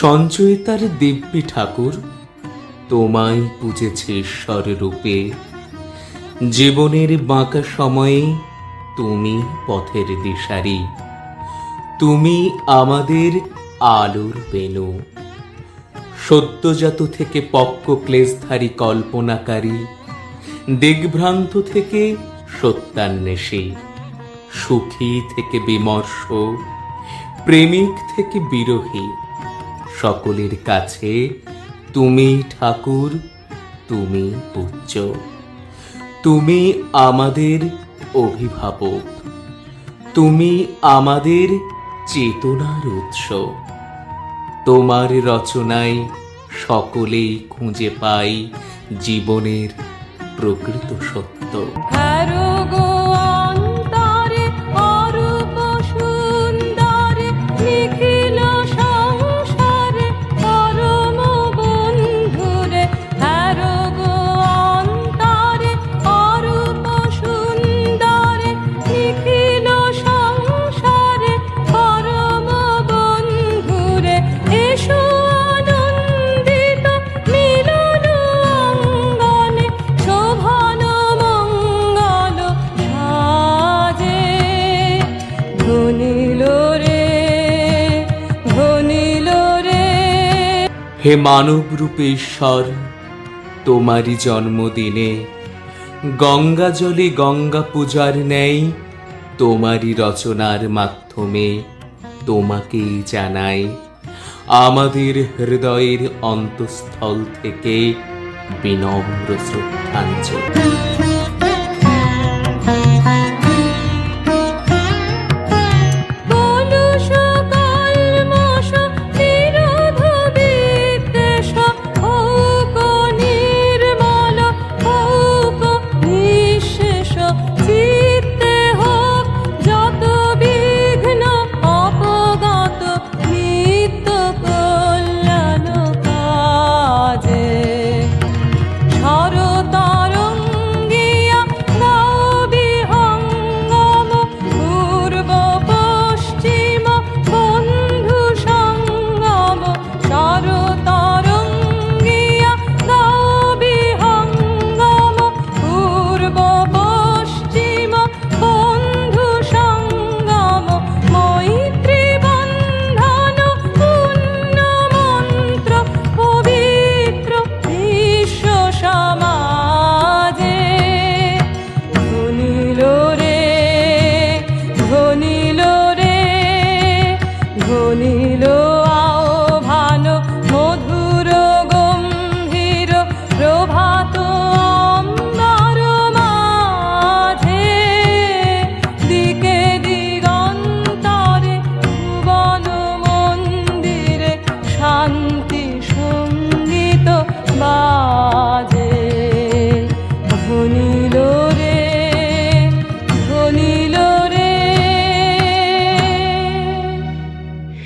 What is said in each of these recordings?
সঞ্চয়িতার দিব্যি ঠাকুর, তোমায় পুজেছে ঈশ্বর রূপে। জীবনের বাঁকা সময়ে তুমি পথের দিশারি, তুমি আমাদের আলোর বেনু সদ্যজাত থেকে পক্ক ক্লেশধারী কল্পনাকারী, দিগ্ভ্রান্ত থেকে সত্যান্বেষী, সুখী থেকে বিমর্ষ, প্রেমিক থেকে বিরোহী। সকলের কাছে, তুমি ঠাকুর, তুমি পূজ্য তুমি আমাদের অভিভাবক, তুমি আমাদের চেতনার উৎস। তোমার রচনায় সকলেই খুঁজে পাই জীবনের প্রকৃত সত্য। হে মানব রূপে ঈশ্বর, তোমারই জন্মদিনে গঙ্গা জলে গঙ্গা পূজার ন্যায় তোমারই রচনার মাধ্যমে তোমাকেই জানাই। আমাদের হৃদয়ের অন্তঃস্থল থেকে বিনম্র শ্রদ্ধাঞ্জলি।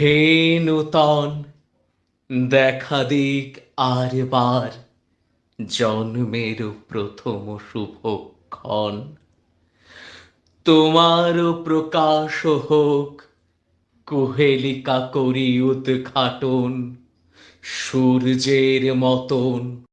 হে নূতন দেখা দিক আরবার জন্মের প্রথম শুভক্ষণ। তোমার প্রকাশ হোক, কুহেলিকা করি উদ্ঘাটন, সূর্যের মতন।